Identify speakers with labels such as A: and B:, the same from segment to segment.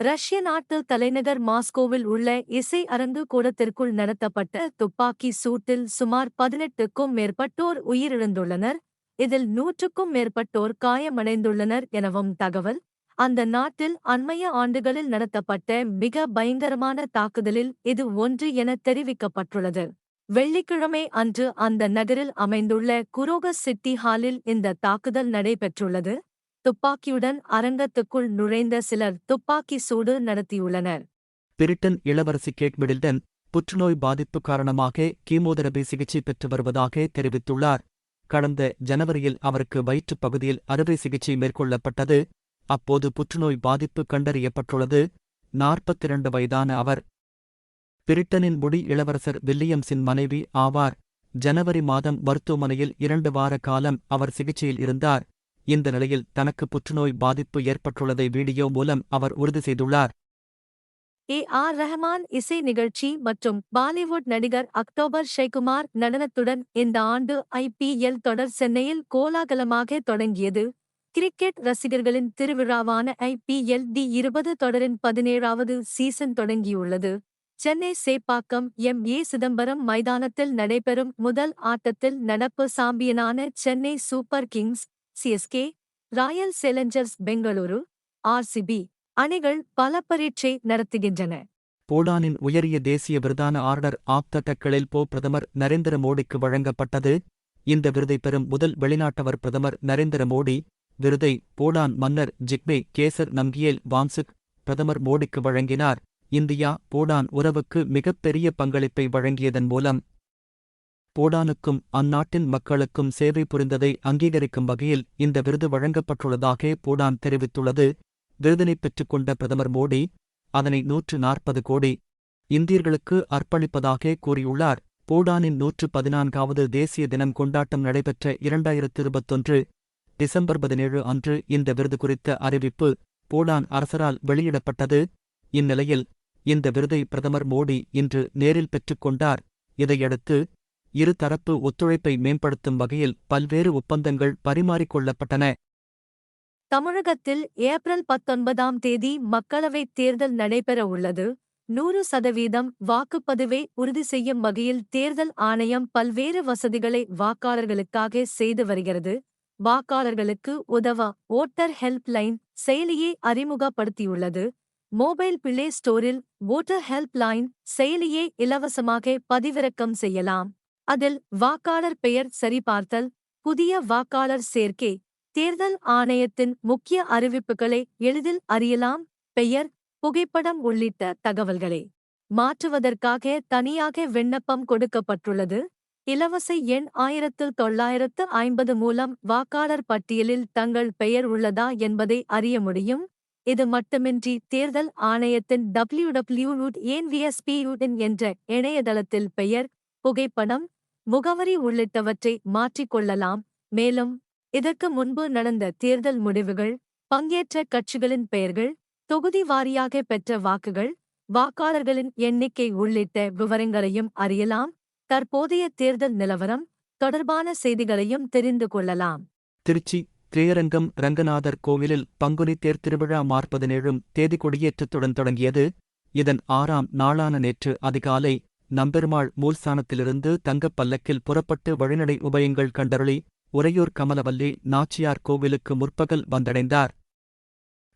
A: ரஷ்ய நாட்டு தலைநகர் மாஸ்கோவில் உள்ள இசை அரங்கு கூடத்திற்குள் நடத்தப்பட்ட துப்பாக்கி சூட்டில் சுமார் பதினெட்டுக்கும் மேற்பட்டோர் உயிரிழந்துள்ளனர். இதில் நூற்றுக்கும் மேற்பட்டோர் காயமடைந்துள்ளனர் எனவும் தகவல். அந்த நாட்டில் அண்மைய ஆண்டுகளில் நடத்தப்பட்ட மிக பயங்கரமான தாக்குதலில் இது ஒன்று என தெரிவிக்கப்பட்டுள்ளது. வெள்ளிக்கிழமை அன்று அந்த நகரில் அமைந்துள்ள குரோகஸ் சிட்டி ஹாலில் இந்த தாக்குதல் நடைபெற்றுள்ளது. துப்பாக்கியுடன் அரங்கத்துக்குள் நுழைந்த சிலர் துப்பாக்கி சூடு நடத்தியுள்ளனர்.
B: பிரிட்டன் இளவரசி கேட் மிடில்டன் புற்றுநோய் பாதிப்பு காரணமாக கீமோதெரபி சிகிச்சை பெற்று வருவதாக தெரிவித்துள்ளார். கடந்த ஜனவரியில் அவருக்கு வயிற்றுப் பகுதியில் அறுவை சிகிச்சை மேற்கொள்ளப்பட்டது. அப்போது புற்றுநோய் பாதிப்பு கண்டறியப்பட்டுள்ளது. நாற்பத்திரண்டு வயதான அவர். பிரிட்டனின் முடி இளவரசர் வில்லியம்ஸின் மனைவி ஆவார். ஜனவரி மாதம் மருத்துவமனையில் இரண்டு வார காலம் அவர் சிகிச்சையில் இருந்தார். இந்த நிலையில் தனக்கு புற்றுநோய் பாதிப்பு ஏற்பட்டுள்ளதை வீடியோ மூலம் அவர் உறுதி செய்துள்ளார்.
A: ஏ ஆர் ரஹ்மான் இசை நிகழ்ச்சி மற்றும் பாலிவுட் நடிகர் அக்டோபர் ஷெய்குமார் நடனத்துடன் இந்த ஆண்டு ஐபிஎல் தொடர் சென்னையில் கோலாகலமாக தொடங்கியது. கிரிக்கெட் ரசிகர்களின் திருவிழாவான ஐபிஎல் டி இருபது தொடரின் பதினேழாவது சீசன் தொடங்கியுள்ளது. சென்னை சேப்பாக்கம் எம் ஏ சிதம்பரம் மைதானத்தில் நடைபெறும் முதல் ஆட்டத்தில் நடப்பு சாம்பியனான Chennai super kings CSK royal challengers Bengaluru RCB அணிகள் பல பரீட்சை நடத்துகின்றன.
B: போடானின் உயரிய தேசிய விருதான ஆர்டர் ஆப் த போ பிரதமர் நரேந்திர மோடிக்கு வழங்கப்பட்டது. இந்த விருதை பெறும் முதல் வெளிநாட்டவர் பிரதமர் நரேந்திர மோடி. விருதை போடான் மன்னர் ஜிக்மே கேசர் நம்பியேல் வான்சுக் பிரதமர் மோடிக்கு வழங்கினார். இந்தியா போடான் உறவுக்கு மிகப்பெரிய பங்களிப்பை வழங்கியதன் மூலம் போடானுக்கும் அந்நாட்டின் மக்களுக்கும் சேவை புரிந்ததை அங்கீகரிக்கும் வகையில் இந்த விருது வழங்கப்பட்டுள்ளதாக போடான் தெரிவித்துள்ளது. விருதினைப் பெற்றுக்கொண்ட பிரதமர் மோடி அதனை நூற்று நாற்பது கோடி இந்தியர்களுக்கு அர்ப்பணிப்பதாக கூறியுள்ளார். போடானின் நூற்று பதினான்காவது தேசிய தினம் கொண்டாட்டம் நடைபெற்ற இரண்டாயிரத்து இருபத்தொன்று டிசம்பர் பதினேழு அன்று இந்த விருது குறித்த அறிவிப்பு போடான் அரசரால் வெளியிடப்பட்டது. இந்நிலையில் இந்த விருதை பிரதமர் மோடி இன்று நேரில் பெற்றுக்கொண்டார் இதையடுத்து இரு தரப்பு ஒத்துழைப்பை மேம்படுத்தும் வகையில் பல்வேறு ஒப்பந்தங்கள் பரிமாறிக்கொள்ளப்பட்டன.
A: தமிழகத்தில் ஏப்ரல் பத்தொன்பதாம் தேதி மக்களவைத் தேர்தல் நடைபெற உள்ளது. நூறு சதவீதம் வாக்குப்பதிவை உறுதி செய்யும் வகையில் தேர்தல் ஆணையம் பல்வேறு வசதிகளை வாக்காளர்களுக்காக செய்து வருகிறது. வாக்காளர்களுக்கு உதவ ஓட்டர் ஹெல்ப் லைன் செயலியை அறிமுகப்படுத்தியுள்ளது. மொபைல் பிளே ஸ்டோரில் ஓட்டர் ஹெல்ப் லைன் செயலியை இலவசமாக பதிவிறக்கம் செய்யலாம். அதில் வாக்காளர் பெயர் சரிபார்த்தல் புதிய வாக்காளர் சேர்க்கை தேர்தல் ஆணையத்தின் முக்கிய அறிவிப்புகளை எளிதில் அறியலாம் பெயர் புகைப்படம் உள்ளிட்ட தகவல்களை. மாற்றுவதற்காக தனியாக விண்ணப்பம் கொடுக்கப்பட்டுள்ளது. இலவச எண் ஆயிரத்து தொள்ளாயிரத்து ஐம்பது மூலம் வாக்காளர் பட்டியலில் தங்கள் பெயர் உள்ளதா என்பதை அறிய முடியும். இது மட்டுமின்றி தேர்தல் ஆணையத்தின் டபிள்யூ டபிள்யூ என்ற இணையதளத்தில் பெயர் புகைப்படம் முகவரி உள்ளிட்டவற்றை மாற்றிக்கொள்ளலாம் மேலும் இதற்கு முன்பு நடந்த தேர்தல் முடிவுகள் பங்கேற்ற கட்சிகளின் பெயர்கள் தொகுதி வாரியாக பெற்ற வாக்குகள் வாக்காளர்களின் எண்ணிக்கை உள்ளிட்ட விவரங்களையும் அறியலாம். தற்போதைய தேர்தல் நிலவரம் தொடர்பான செய்திகளையும் தெரிந்து கொள்ளலாம்.
B: திருச்சி திரையரங்கம் ரங்கநாதர் கோவிலில் பங்குனி தேர் திருவிழா மார்பதினேழும் தேதி கொடியேற்றத்துடன் தொடங்கியது. இதன் ஆறாம் நாளான நேற்று அதிகாலை நம்பெருமாள் மூல்ஸ்தானத்திலிருந்து தங்கப் பல்லக்கில் புறப்பட்டு வழிநடை உபயங்கள் கண்டருளி உறையூர் கமலவல்லி நாச்சியார் கோவிலுக்கு முற்பகல் வந்தடைந்தார்.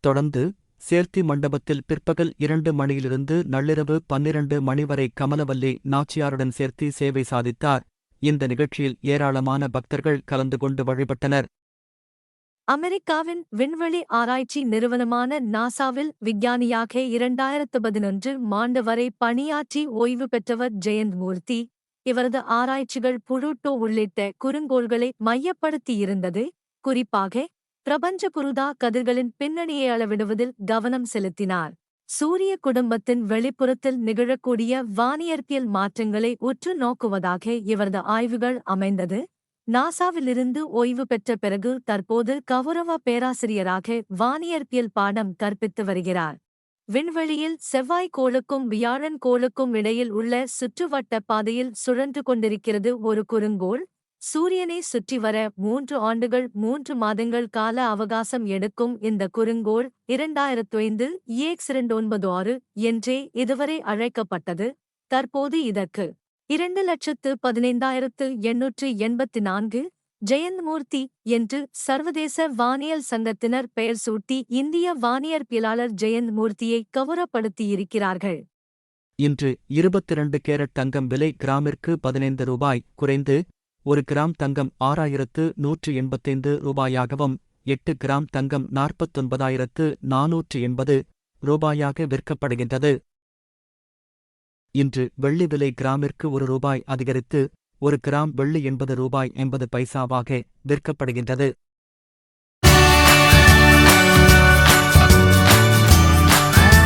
B: தொடர்ந்து சேர்த்தி மண்டபத்தில் பிற்பகல் இரண்டு மணியிலிருந்து நள்ளிரவு பன்னிரண்டு மணி வரை கமலவல்லி நாச்சியாருடன் சேர்த்தி சேவை சாதித்தார். இந்த நிகழ்ச்சியில் ஏராளமான பக்தர்கள் கலந்து கொண்டு வழிபட்டனர்.
A: அமெரிக்காவின் விண்வெளி ஆராய்ச்சி நிறுவனமான நாசாவில் விஞ்ஞானியாக இரண்டாயிரத்து பதினொன்று ஆண்டு வரை பணியாற்றி ஓய்வு பெற்றவர் ஜெயந்த் மூர்த்தி. இவரது ஆராய்ச்சிகள் புளூட்டோ உள்ளிட்ட குறுங்கோள்களை மையப்படுத்தியிருந்தது. குறிப்பாக பிரபஞ்ச குருதா கதிர்களின் பின்னணியை அளவிடுவதில் கவனம் செலுத்தினார். சூரிய குடும்பத்தின் வெளிப்புறத்தில் நிகழக்கூடிய வானியற்பியல் மாற்றங்களை உற்று நோக்குவதாக இவரது ஆய்வுகள் அமைந்தது. நாசாவிலிருந்து ஓய்வு பெற்ற பிறகு தற்போது கௌரவ பேராசிரியராக வானியற்பியல் பாடம் கற்பித்து வருகிறார். விண்வெளியில் செவ்வாய் கோளுக்கும் வியாழன் கோளுக்கும் இடையில் உள்ள சுற்றுவட்ட பாதையில் சுழன்று கொண்டிருக்கிறது ஒரு குறுங்கோள். சூரியனை சுற்றி வர மூன்று ஆண்டுகள் மூன்று மாதங்கள் கால அவகாசம் எடுக்கும் இந்த குறுங்கோள் இரண்டாயிரத்து ஐந்து ஏக்ஸ் இரண்டு ஒன்பது ஆறு என்றே இதுவரை அழைக்கப்பட்டது. தற்போது இதற்கு இரண்டு லட்சத்து பதினைந்தாயிரத்து எண்ணூற்று எண்பத்து நான்கு ஜெயந்த்மூர்த்தி என்று சர்வதேச வானியல் சங்கத்தினர் பெயர் சூட்டி இந்திய வானியற்பியலாளர் ஜெயந்த் மூர்த்தியை கௌரவப்படுத்தியிருக்கிறார்கள்.
B: இன்று இருபத்திரண்டு கேரட் தங்கம் விலை கிராமிற்கு பதினைந்து ரூபாய் குறைந்து ஒரு கிராம் தங்கம் ஆறாயிரத்து நூற்று எண்பத்தைந்து ரூபாயாகவும் எட்டு கிராம் தங்கம் நாற்பத்தொன்பதாயிரத்து நாநூற்று எண்பது ரூபாயாக விற்கப்படுகின்றது. இன்று வெள்ளி விலை கிராமிற்கு ஒரு ரூபாய் அதிகரித்து ஒரு கிராம் வெள்ளி எண்பது ரூபாய் எண்பது பைசாவாக விற்கப்படுகின்றது.